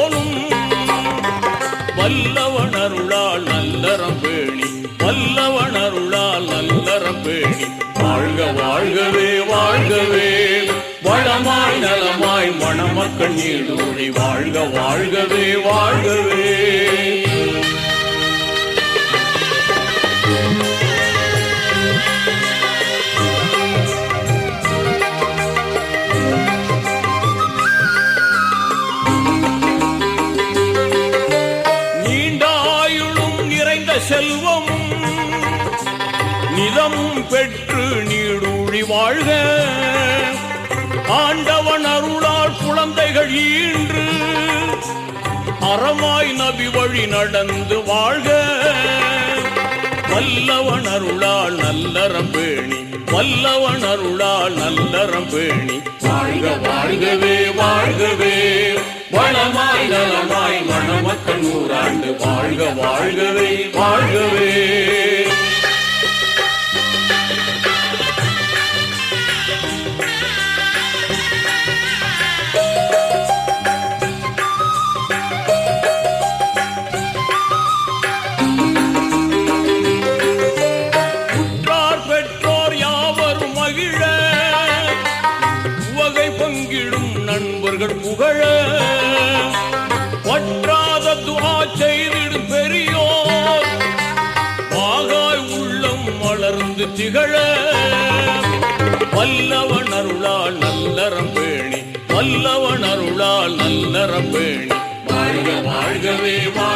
போலும். வல்லவனருளால் நல்லறம் பேணி வல்லவனருளால் நல்லறம் பேணி. வாழ்க வாழ்கவே வாழ்கவே. வளமாய் நலமாய் மணமக்கள் நீடூழி வாழ்க வாழ்கவே வாழ்கவே. வாழ்க. ஆண்டவன் அருளால் குழந்தைகள் ஈன்று. அறமாய் நபி வழி நடந்து வாழ்க. வல்லவன் அருளால் நல்லறம் பேணி. வல்லவன் அருளால் நல்லறம் பேணி. வாழ்க வாழ்கவே வாழ்கவே. வளமாய் நலமாய் மணமக்கள் நூறாண்டு. வாழ்க வாழ்கவே வாழ்கவே. புகழ. பற்றாத துவா செய்திடும் பெரியோர். வாகாய் உள்ளம் வளர்ந்து திகழ. வல்லவன் அருளால் நல்லறம் பேணி. வல்லவன் அருளால் நல்லறம் பேணி. வாழ்க வாழ்கவே வா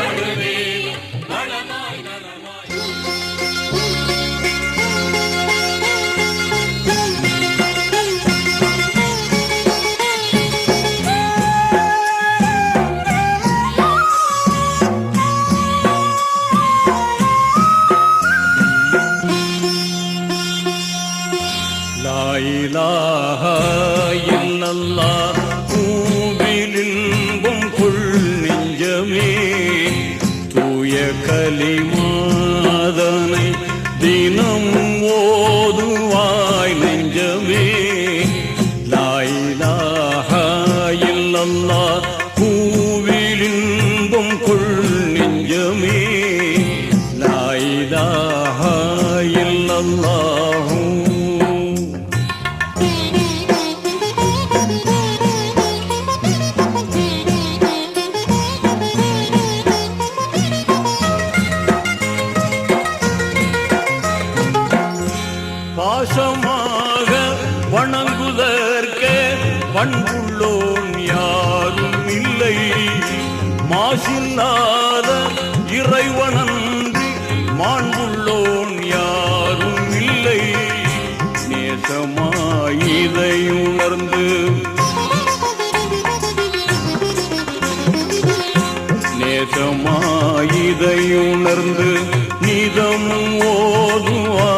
அன்புள்ளோன் யாரும் இல்லை. மாசில்லாத இறைவனன்றி மாண்புள்ளோன் யாரும் இல்லை. நேசமாயிதை உணர்ந்து நேசமாயிதை உணர்ந்து நிதமும் ஓதுவார்.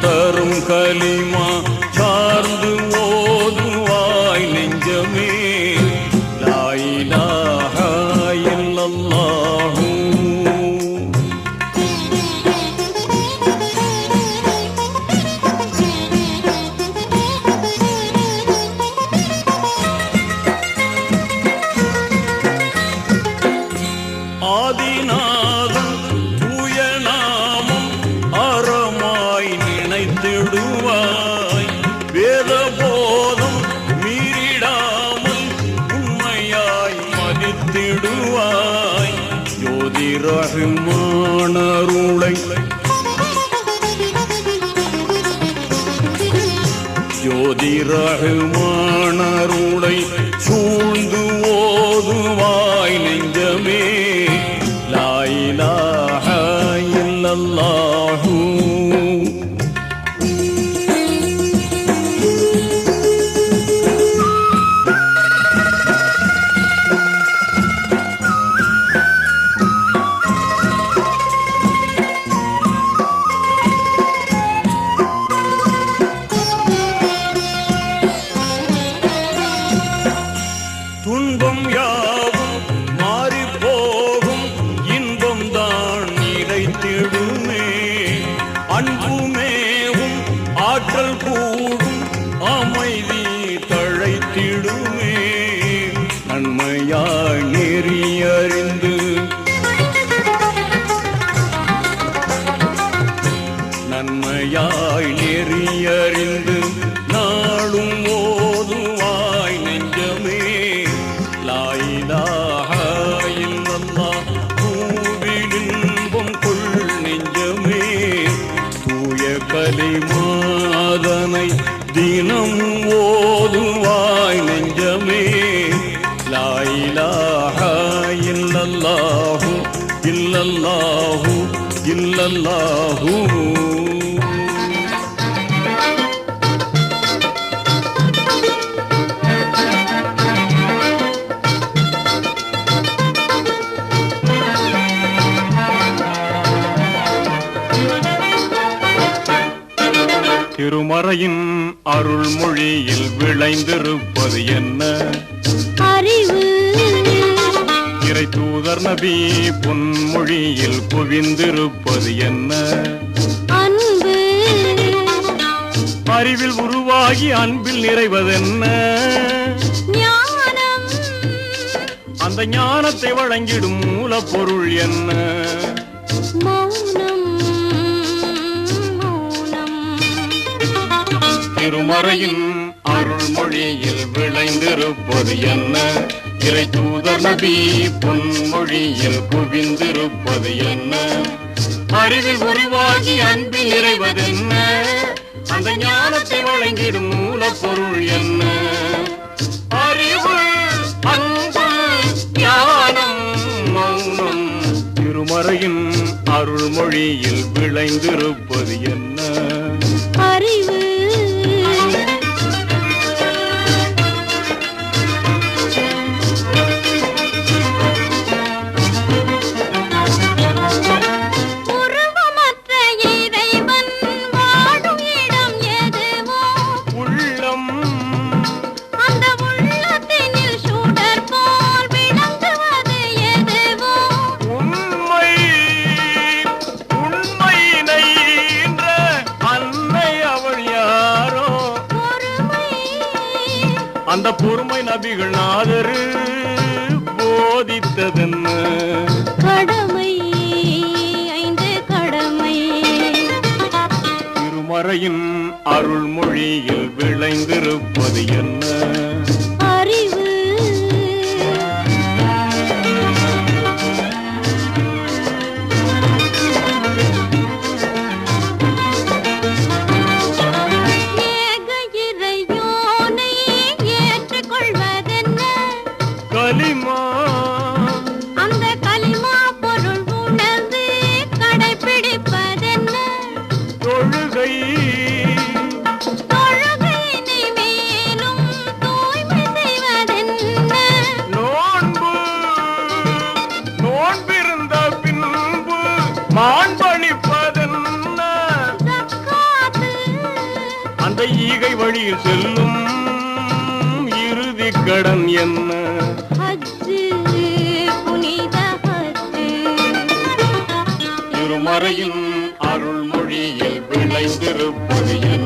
தரும் கலிமா ரஹ்மானருளை ஜோதி ரஹ்மானருளை சூழ்ந்து ஓதுவாய் நெஞ்சமே. லாயிலாக இல்லல்லாஹூ இல்லல்லாஹு. திருமறையின் அருள்மொழியில் விளைந்திருப்பது என்ன? அறிவு இறை தூதர் நபி பொன்மொழியில் குவிந்திருப்பது என்ன? அன்பு. அறிவில் உருவாகி அன்பில் நிறைவதென்ன? அந்த ஞானத்தை வழங்கிடும் மூலப்பொருள் என்ன? திருமறையின் அருள்மொழியில் விளைந்திருப்பது என்ன? இறை தூதர் நபி பொன்மொழியில் குவிந்திருப்பது என்ன? அறிவில் உருவாகி அன்பில் நிறைவதென்ன அந்த ஞானத்தை வழங்கிடும் மூலப்பொருள் என்ன? அறிவு அன்பு ஞானம் மௌனம் திருமறையின் அருள்மொழியில் விளைந்திருப்பது என்ன? அந்த பொறுமை நபிகள் நாதரு போதித்ததென்ன? கடமை ஐந்து கடமை. திருமறையின் அருள்மொழியில் விளைந்திருப்பது என்ன? அந்த ஈகை வழியில் செல்லும் இறுதி கடன் என்ன? திருமறையின் அருள்மொழியில் விளைந்திருப்பது என்ன